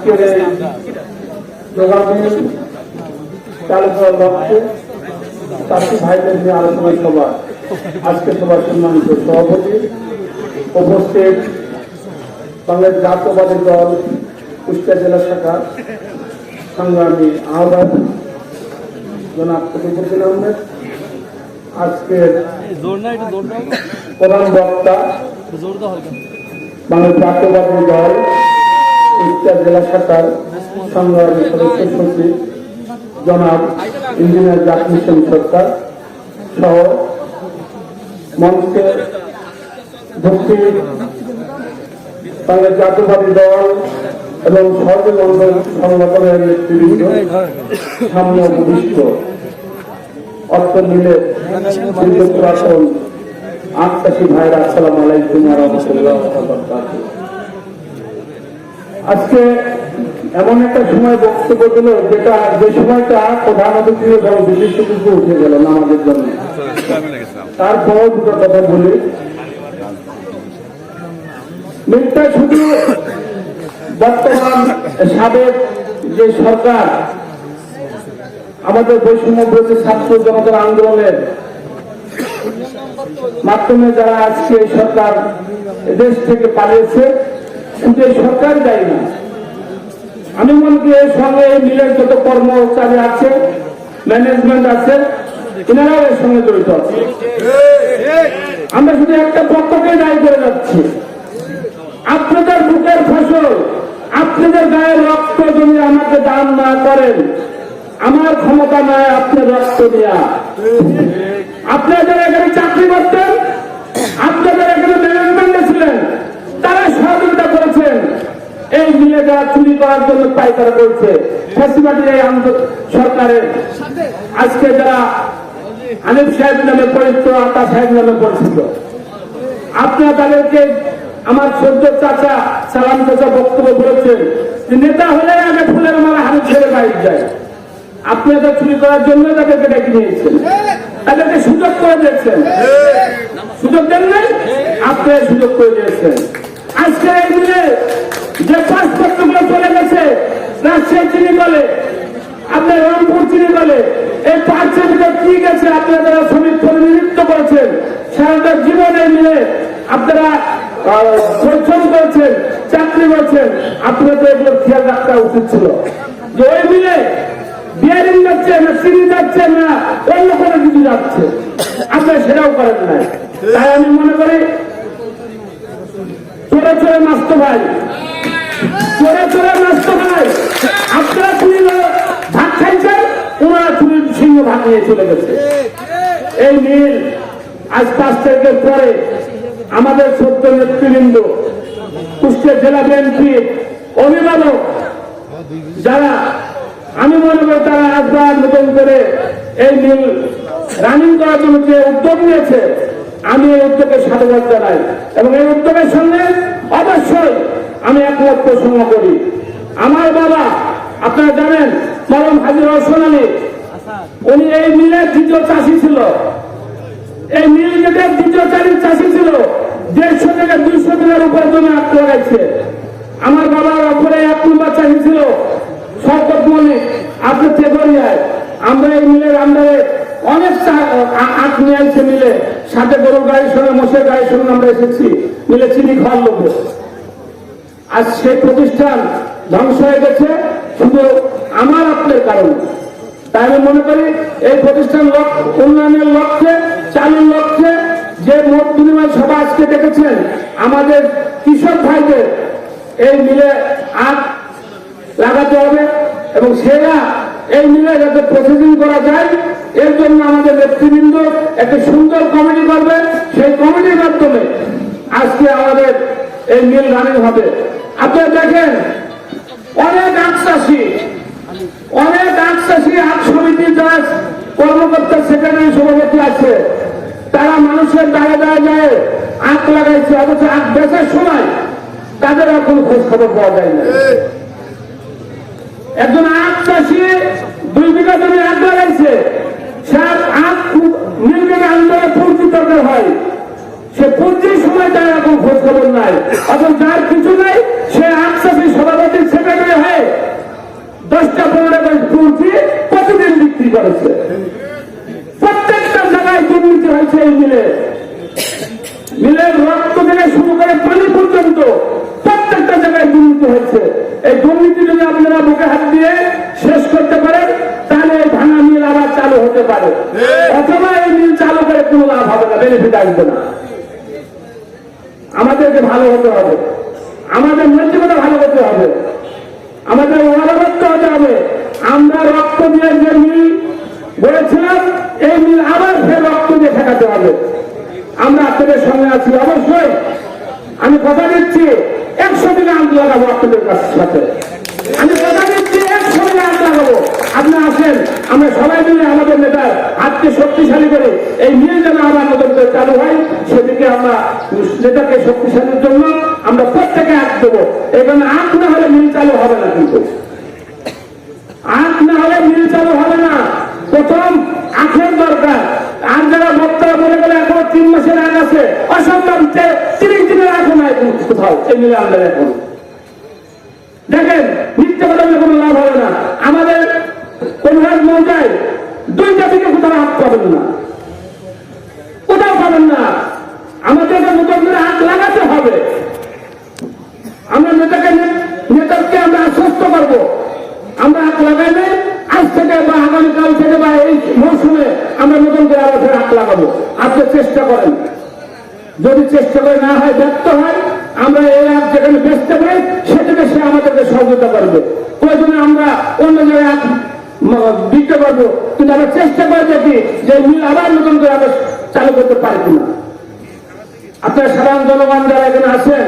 আজকের এই যোগাযোগ চালু করার লক্ষ্যে চাষি ভাইদের নিয়ে আলোচনা সভা। আজকে সম্মানিত সভাপতি উপস্থিত বাংলাদেশ জাতীয়বাদী দল কুষ্টিয়া জেলা শাখা সংগ্রামী আহ্বায়ক জনাব ফটিকুদ্দিন আহমেদ। আজকের প্রধান বক্তা বাংলাদেশ জাতীয়বাদী দল কুষ্টিয়া জেলা শাখার সংগ্রামী জাতীয়বাদী দল এবং সর্বমন্ডল সংগঠনের নেতৃবৃন্দ, সামনে উপবিষ্ট অর্থ মিলে পুরাতন আটটাশি ভাইরা, আসসালাম আলাইকুম রহমতুল্লাহ আজকে এমন একটা সময় বক্তব্য দিল যেটা যে সময়টা প্রধান অতিথি এবং বিশিষ্ট উঠে গেল নামাজের জন্য। তারপর দুটো কথা বলি। মিথ্যা শুধু বর্তমান সাবেক যে সরকার, আমাদের বৈষম্য বিরোধী ছাত্র জনতার আন্দোলনের মাধ্যমে যারা আজকে সরকার দেশ থেকে পালিয়েছে শুধু এই সরকার দেয় না। আমি মনে করি এর সঙ্গে এই মিলের যত কর্মচারী আছে ম্যানেজমেন্ট আছে, এনারাও এর সঙ্গে জড়িত আছে। আমরা শুধু একটা পক্ষকে দায়ী করে যাচ্ছি। আপনাদের বুকের ফসল, আপনাদের গায়ে রক্ত যদি আমাকে দান না করেন, আমার ক্ষমতা নয় আপনি রক্ত দেয়া। আপনাদের এখানে চাকরি করতেন, আপনাদের এখানে ম্যানেজমেন্টে ছিলেন তারা সহযোগিতা করেছেন এই মিলে যারা চুরি করার জন্য পাইকারা করছে সরকারের। আজকে যারা সাহেব নামে পরিচিত, আতা সাহেব নামে পরিচিত তাদেরকে আমার সদ্য চাচা সালাম চাচা বক্তব্য বলেছেন নেতা হলে আগে ফুলের মালা হাতে ছেড়ে বাইর যায় আপনাদের চুরি করার জন্য তাদেরকে ডেকে নিয়েছেন। তাদেরকে সুযোগ করে দিয়েছেন। সুযোগ দেন নাই? আপনারা সুযোগ করে দিয়েছেন। আজকে এই দিনে যে পাসপোর্টগুলো চলে গেছে রাজশাহী চিনি বলে আপনার রংপুর চিনি বলে, এই পাঁচের ভিতরে কি গেছে আপনারা শ্রমিক প্রতিনিধিত্ব করেছেন, সারাটা জীবনে মিলে আপনারা পরিশ্রম করেছেন, চাকরি করেছেন, আপনাদের খেয়াল রাখা উচিত ছিল। যে ওই মিলে বিয়ারিং যাচ্ছে না অন্য কোনো কিছু যাচ্ছে আপনারা সেটাও করেন নাই তাই আমি মনে করি চোরে চোরে মাস্ত ভাই চোরে চোরে মাস্ত ভাই আপনারা চুরি ভাত খাইছেন ওনারা ভাগ নিয়ে চলে গেছে। এই মিল আজ পাঁচ পরে আমাদের সত্য নেতৃবৃন্দ, কুষ্টিয়া জেলা বিএনপি অভিভাবক যারা, আমি মনে করি তারা আসবার নতুন করে এই মিল রানিং করার জন্য যে উদ্যোগ নিয়েছে, আমি এই উদ্যোগে সাধুবাদ জানাই এবং এই উদ্যোগের সঙ্গে অবশ্যই আমি একমত প্রসঙ্গ করি। আমার বাবা, আপনারা জানেন মরম হাজির রসন আলী উনি এই মিলের দ্বিতীয় চাষি ছিল। এই মিল যেটা দ্বিতীয় চাষি চাষি ছিল। দেড়শো থেকে দুইশো দিনের উপর জমি আট আমার বাবার ওপরে এক নম্বর চাষি ছিল। শওকত মল্লিক, আপনি তেগরিয়ায়। আমরা এই মিলের আন্ডারে অনেক আখ নিয়ে আসছে মিলে। সাথে গরুর গাড়ির সঙ্গে, মোষের গাড়ির সঙ্গে আমরা এসেছি। মিলে চিনি খাওয়ার লোকে আজ সেই প্রতিষ্ঠান ধ্বংস হয়ে গেছে শুধু আমার আপনার কারণে। তাই আমি মনে করি এই প্রতিষ্ঠান উন্নয়নের লক্ষ্যে, চালুর লক্ষ্যে যে মত বিনিময় সভা আজকে ডেকেছেন আমাদের কৃষক ভাইদের এই মিলে আখ লাগাতে হবে এবং সেরা এই মিলে যাতে প্রসেসিং করা যায়, এর জন্য আমাদের নেতৃবৃন্দ একটি সুন্দর কমিটি করবে। সেই কমিটির মাধ্যমে আজকে আমাদের এই মিল রানিং হবে। আপনারা দেখেন, অনেক আখ চাষি অনেক আখ চাষি আখ সমিতির যারা কর্মকর্তা সভাপতি আছে। তারা মানুষের যায় আখ লাগাইছে। আখ বেচার সময় তাদের আর কোনো খোঁজ খবর পাওয়া যায় না। একজন আখ চাষি দুই বিঘা জমি আখ লাগাইছে। সে আখ- আখ আন্দোলনে পুঁজি হয়। সে পুঁজির সময় তার এখন খোঁজ খবর নাই। অথচ যার কিছু নাই, সে আখ চাষি সভাপতি সেক্রেটারি হয়ে দশটা পনেরো করে তুলছি প্রতিদিন বিক্রি করেছে। প্রত্যেকটা জায়গায় দুর্নীতি হয়েছে এই মিলে। মিলের রক্ত থেকে শুরু করে পানি পর্যন্ত প্রত্যেকটা জায়গায় দুর্নীতি হয়েছে। এই দুর্নীতি যদি আপনারা বুকে হাত দিয়ে শেষ করতে পারেন তাহলে এই ভাঙা মিল আবার চালু হতে পারে। অথবা এই মিল চালু করে কোনো লাভ হবে না বেনিফিট আসবে না। আমাদেরকে ভালো হতে হবে। আমাদের নৈতিকতা ভালো করতে হবে। আমাদের ওয়াদাবদ্ধ হতে হবে। আমরা রক্ত দিয়ে যে মিল বলেছিলাম, এই মিল আবার ফের রক্ত দিয়ে ঠেকাতে হবে। আমরা আপনাদের সঙ্গে আছি, অবশ্যই। আমি কথা দিচ্ছি, একশো দিনে আগ লাগাবো আপনাদের সাথে আমি কথা দিচ্ছি, একশো দিনে আগ লাগাবো। আপনি আসেন, আমরা সবাই মিলে আমাদের নেতার হাতকে শক্তিশালী করে এই মিল যেন আবার নতুন করে চালু হয়, সেদিকে আমরা নেতাকে শক্তিশালীর জন্য আমরা প্রত্যেকে আগ দেবো। এখানে আগ না হলে মিল চালু হবে না কিন্তু আখ না হলে মিল চালু হবে না প্রথম আখের দরকার আর যারা বক্তারা বলে গেলে এখনও তিন মাসের আগ আছে অসম্ভব যে- তিরিশ দিনের আগে নাই এই মিলে আমাদের এখন দেখেন, মিথ্যে কথা কোনো লাভ হবে না। আমাদের কোনহাট মৌজায় দুইটা থেকে কোথাও হাত পাবেন না। কোথাও পাবেন না। আমাদেরকে নতুন করে হাত লাগাতে হবে। আমরা নেতাকে নেতাকে আমরা আশ্বস্ত করব। আমরা হাত লাগাই নাই। আজ থেকে বা আগামীকাল থেকে বা এই মৌসুমে আমরা নতুন করে আবার হাত লাগাবো। আজকে চেষ্টা করেন। যদি চেষ্টা করে না হয়, ব্যর্থ হয় আমরা এই আখ যেখানে বেচতে পারি, সেখানে সে আমাদেরকে সহযোগিতা করবে। প্রয়োজনে আমরা অন্য জায়গায় আখ দিতে পারব? কিন্তু আমরা চেষ্টা করে দেখি যে মিল আবার নতুন করে আমরা চালু করতে পারি না আপনার সাধারণ জনগণ যারা এখানে আছেন